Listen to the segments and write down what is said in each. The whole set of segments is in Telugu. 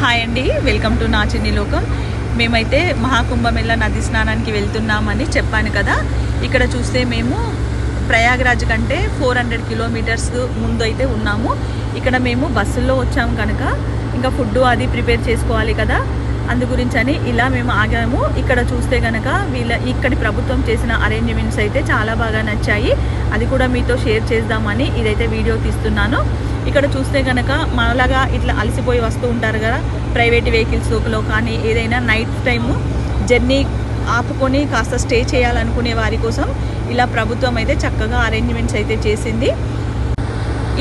హాయ్ అండి వెల్కమ్ టు నా చిన్ని లోకం. మేమైతే మహాకుంభమేళ నది స్నానానికి వెళ్తున్నామని చెప్పాను కదా. ఇక్కడ చూస్తే మేము ప్రయాగరాజ్ కంటే ఫోర్ హండ్రెడ్ కిలోమీటర్స్ ముందు అయితే ఉన్నాము. ఇక్కడ మేము బస్సుల్లో వచ్చాము కనుక. ఇంకా ఫుడ్ అది ప్రిపేర్ చేసుకోవాలి కదా. అందు గురించని ఇలా మేము ఆగాము. ఇక్కడ చూస్తే కనుక వీళ్ళ ఇక్కడి ప్రభుత్వం చేసిన అరేంజ్మెంట్స్ అయితే చాలా బాగా నచ్చాయి. అది కూడా మీతో షేర్ చేద్దామని ఇదైతే వీడియో తీస్తున్నాను. ఇక్కడ చూస్తే కనుక మనలాగా ఇట్లా అలసిపోయి వస్తూ ఉంటారు కదా ప్రైవేట్ వెహికల్స్లో కానీ ఏదైనా నైట్ టైము జర్నీ ఆపుకొని కాస్త స్టే చేయాలనుకునే వారి కోసం ఇలా ప్రభుత్వం అయితే చక్కగా అరేంజ్మెంట్స్ అయితే చేసింది.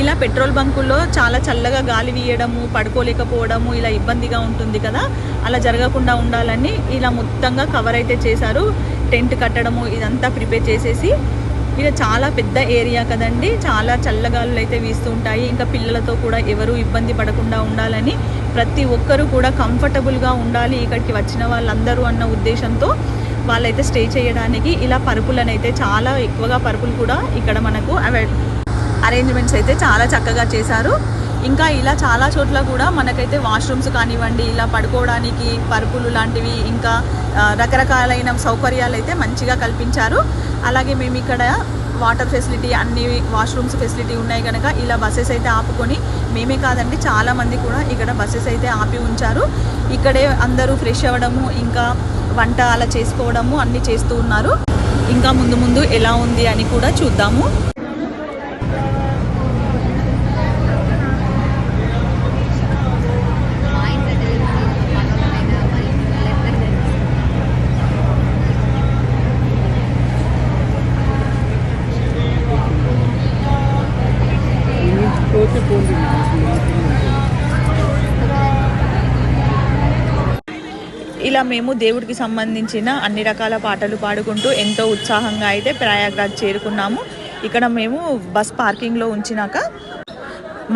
ఇలా పెట్రోల్ బంకుల్లో చాలా చల్లగా గాలి వీయడము పడుకోలేకపోవడము ఇలా ఇబ్బందిగా ఉంటుంది కదా. అలా జరగకుండా ఉండాలని ఇలా మొత్తంగా కవర్ అయితే చేశారు. టెంట్ కట్టడము ఇదంతా ప్రిపేర్ చేసేసి ఇలా చాలా పెద్ద ఏరియా కదండి. చాలా చల్లగాలులు అయితే వీస్తూ ఉంటాయి. ఇంకా పిల్లలతో కూడా ఎవరు ఇబ్బంది పడకుండా ఉండాలని ప్రతి ఒక్కరూ కూడా కంఫర్టబుల్గా ఉండాలి ఇక్కడికి వచ్చిన వాళ్ళందరూ అన్న ఉద్దేశంతో వాళ్ళైతే స్టే చేయడానికి ఇలా పరుపులనైతే చాలా ఎక్కువగా పరుపులు కూడా ఇక్కడ మనకు అవైడ్ అరేంజ్మెంట్స్ అయితే చాలా చక్కగా చేశారు. ఇంకా ఇలా చాలా చోట్ల కూడా మనకైతే వాష్రూమ్స్ కానివ్వండి ఇలా పడుకోవడానికి పరుపులు లాంటివి ఇంకా రకరకాలైన సౌకర్యాలు అయితే మంచిగా కల్పించారు. అలాగే మేము ఇక్కడ వాటర్ ఫెసిలిటీ అన్ని వాష్రూమ్స్ ఫెసిలిటీ ఉన్నాయి కనుక ఇలా బస్సెస్ అయితే ఆపుకొని మేమే కాదండి చాలా మంది కూడా ఇక్కడ బస్సెస్ అయితే ఆపి ఉంచారు. ఇక్కడే అందరూ ఫ్రెష్ అవ్వడము ఇంకా వంట అలా చేసుకోవడము అన్నీ చేస్తూ ఉన్నారు. ఇంకా ముందు ముందు ఎలా ఉంది అని కూడా చూద్దాము. ఇలా మేము దేవుడికి సంబంధించిన అన్ని రకాల పాటలు పాడుకుంటూ ఎంతో ఉత్సాహంగా అయితే ప్రయాగ్రాజ్ చేరుకున్నాము. ఇక్కడ మేము బస్ పార్కింగ్లో ఉంచినాక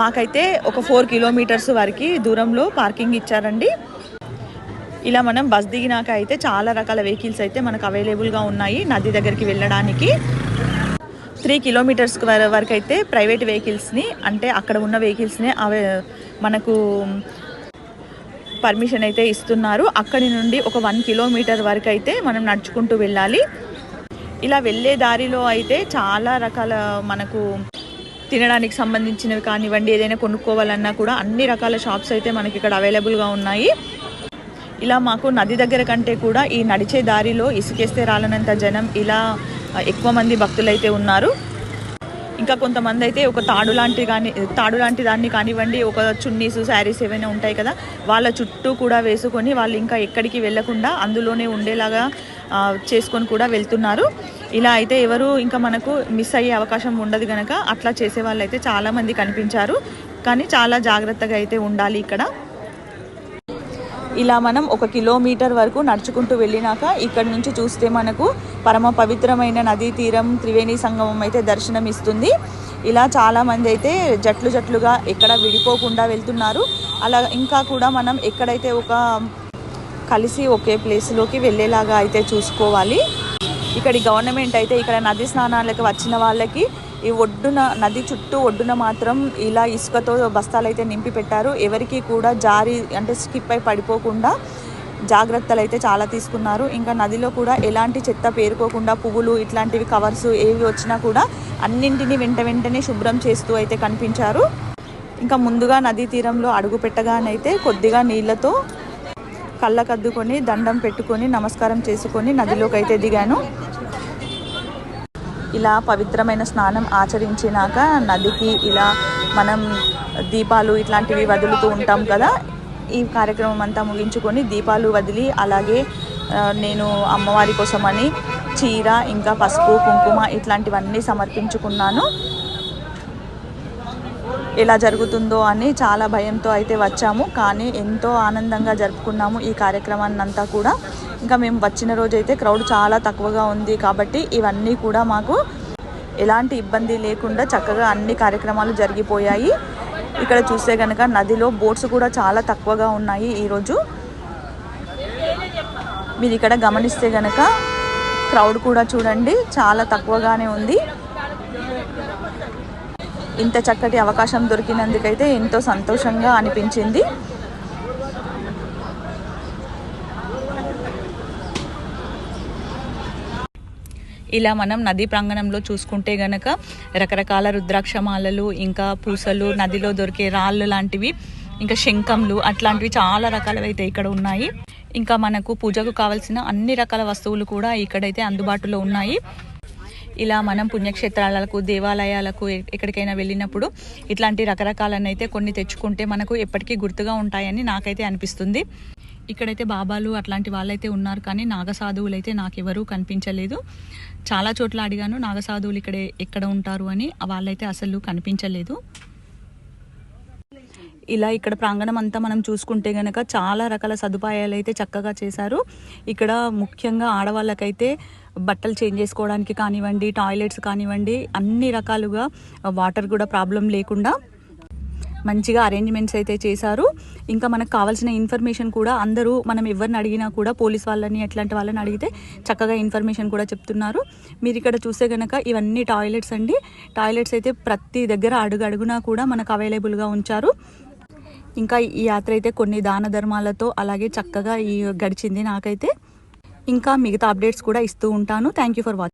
మాకైతే ఒక ఫోర్ కిలోమీటర్స్ వరకు దూరంలో పార్కింగ్ ఇచ్చారండి. ఇలా మనం బస్ దిగినాక అయితే చాలా రకాల వెహికల్స్ అయితే మనకు అవైలబుల్గా ఉన్నాయి నది దగ్గరికి వెళ్ళడానికి. త్రీ కిలోమీటర్స్ వరకు అయితే ప్రైవేట్ వెహికల్స్ని అంటే అక్కడ ఉన్న వెహికల్స్ని అవే మనకు పర్మిషన్ అయితే ఇస్తున్నారు. అక్కడి నుండి ఒక వన్ కిలోమీటర్ వరకు అయితే మనం నడుచుకుంటూ వెళ్ళాలి. ఇలా వెళ్ళే దారిలో అయితే చాలా రకాల మనకు తినడానికి సంబంధించినవి కానివ్వండి ఏదైనా కొనుక్కోవాలన్నా కూడా అన్ని రకాల షాప్స్ అయితే మనకి ఇక్కడ అవైలబుల్గా ఉన్నాయి. ఇలా మాకు నది దగ్గర కంటే కూడా ఈ నడిచే దారిలో ఇసుకేస్తే రాలనంత జనం ఇలా ఎక్కువ మంది భక్తులైతే ఉన్నారు. ఇంకా కొంతమంది అయితే ఒక తాడు లాంటి కానీ తాడు లాంటి దాన్ని కానివ్వండి ఒక చున్నీస్ శారీస్ ఏవైనా ఉంటాయి కదా వాళ్ళ చుట్టూ కూడా వేసుకొని వాళ్ళు ఇంకా ఎక్కడికి వెళ్ళకుండా అందులోనే ఉండేలాగా చేసుకొని కూడా వెళ్తున్నారు. ఇలా అయితే ఎవరు ఇంకా మనకు మిస్ అయ్యే అవకాశం ఉండదు కనుక అట్లా చేసే వాళ్ళు అయితే చాలామంది కనిపించారు. కానీ చాలా జాగ్రత్తగా అయితే ఉండాలి ఇక్కడ. ఇలా మనం ఒక కిలోమీటర్ వరకు నడుచుకుంటూ వెళ్ళినాక ఇక్కడ నుంచి చూస్తే మనకు పరమ పవిత్రమైన నదీ తీరం త్రివేణి సంగమం అయితే దర్శనం ఇస్తుంది. ఇలా చాలామంది అయితే జట్లు జట్లుగా ఎక్కడ విడిపోకుండా వెళ్తున్నారు. అలా ఇంకా కూడా మనం ఎక్కడైతే ఒక కలిసి ఒకే ప్లేస్లోకి వెళ్ళేలాగా అయితే చూసుకోవాలి. ఇక్కడి గవర్నమెంట్ అయితే ఇక్కడ నది స్నానాలకు వచ్చిన వాళ్ళకి ఈ ఒడ్డున నది చుట్టూ ఒడ్డున మాత్రం ఇలా ఇసుకతో బస్తాలు అయితే నింపి పెట్టారు. ఎవరికి కూడా జారి అంటే స్కిప్ అయి పడిపోకుండా జాగ్రత్తలు అయితే చాలా తీసుకున్నారు. ఇంకా నదిలో కూడా ఎలాంటి చెత్త పేరుకోకుండా పువ్వులు ఇట్లాంటివి కవర్స్ ఏవి వచ్చినా కూడా అన్నింటినీ వెంట వెంటనే శుభ్రం చేస్తూ అయితే కనిపించారు. ఇంకా ముందుగా నదీ తీరంలో అడుగు పెట్టగానైతే కొద్దిగా నీళ్ళతో కళ్ళకద్దుకొని దండం పెట్టుకొని నమస్కారం చేసుకొని నదిలోకి అయితే దిగాను. ఇలా పవిత్రమైన స్నానం ఆచరించినాక నదికి ఇలా మనం దీపాలు ఇట్లాంటివి వదులుతూ ఉంటాం కదా ఈ కార్యక్రమం అంతా ముగించుకొని దీపాలు వదిలి అలాగే నేను అమ్మవారి కోసమని చీర ఇంకా పసుపు కుంకుమ ఇట్లాంటివన్నీ సమర్పించుకున్నాను. ఎలా జరుగుతుందో అని చాలా భయంతో అయితే వచ్చాము కానీ ఎంతో ఆనందంగా జరుపుకున్నాము ఈ కార్యక్రమాన్ని అంతా కూడా. ఇంకా మేము వచ్చిన రోజు అయితే క్రౌడ్ చాలా తక్కువగా ఉంది కాబట్టి ఇవన్నీ కూడా మాకు ఎలాంటి ఇబ్బంది లేకుండా చక్కగా అన్ని కార్యక్రమాలు జరిగిపోయాయి. ఇక్కడ చూస్తే కనుక నదిలో బోట్స్ కూడా చాలా తక్కువగా ఉన్నాయి ఈరోజు. మీరు ఇక్కడ గమనిస్తే కనుక క్రౌడ్ కూడా చూడండి చాలా తక్కువగానే ఉంది. ఇంత చక్కటి అవకాశం దొరికినందుకైతే ఎంతో సంతోషంగా అనిపించింది. ఇలా మనం నదీ ప్రాంగణంలో చూసుకుంటే గనక రకరకాల రుద్రాక్షమాలలు ఇంకా పూసలు నదిలో దొరికే రాళ్ళు లాంటివి ఇంకా శంఖంలు అట్లాంటివి చాలా రకాలవి అయితే ఇక్కడ ఉన్నాయి. ఇంకా మనకు పూజకు కావాల్సిన అన్ని రకాల వస్తువులు కూడా ఇక్కడైతే అందుబాటులో ఉన్నాయి. ఇలా మనం పుణ్యక్షేత్రాలకు దేవాలయాలకు ఎక్కడికైనా వెళ్ళినప్పుడు ఇట్లాంటి రకరకాలనైతే కొన్ని తెచ్చుకుంటే మనకు ఎప్పటికీ గుర్తుగా ఉంటాయని నాకైతే అనిపిస్తుంది. ఇక్కడైతే బాబాలు అట్లాంటి వాళ్ళైతే ఉన్నారు కానీ నాగసాధువులు అయితే నాకెవరూ కనిపించలేదు. చాలా చోట్ల అడిగాను నాగసాధువులు ఇక్కడే ఎక్కడ ఉంటారు? అని వాళ్ళైతే అసలు కనిపించలేదు. ఇలా ఇక్కడ ప్రాంగణం అంతా మనం చూసుకుంటే గనక చాలా రకాల సదుపాయాలు అయితే చక్కగా చేశారు. ఇక్కడ ముఖ్యంగా ఆడవాళ్ళకైతే బట్టలు చేంజ్ చేసుకోవడానికి కానివ్వండి టాయిలెట్స్ కానివ్వండి అన్ని రకాలుగా వాటర్ కూడా ప్రాబ్లం లేకుండా మంచిగా అరేంజ్మెంట్స్ అయితే చేశారు. ఇంకా మనకు కావాల్సిన ఇన్ఫర్మేషన్ కూడా అందరూ మనం ఎవరిని అడిగినా కూడా పోలీస్ వాళ్ళని ఎట్లాంటి వాళ్ళని అడిగితే చక్కగా ఇన్ఫర్మేషన్ కూడా చెప్తున్నారు. మీరు ఇక్కడ చూస్తే కనుక ఇవన్నీ టాయిలెట్స్ అండి. టాయిలెట్స్ అయితే ప్రతి దగ్గర అడుగు అడుగునా కూడా మనకు అవైలబుల్గా ఉంచారు. ఇంకా ఈ యాత్ర అయితే కొన్ని దాన ధర్మాలతో అలాగే చక్కగా ఈ గడిచింది నాకైతే. ఇంకా మిగతా అప్డేట్స్ కూడా ఇస్తూ ఉంటాను. Thank you for watching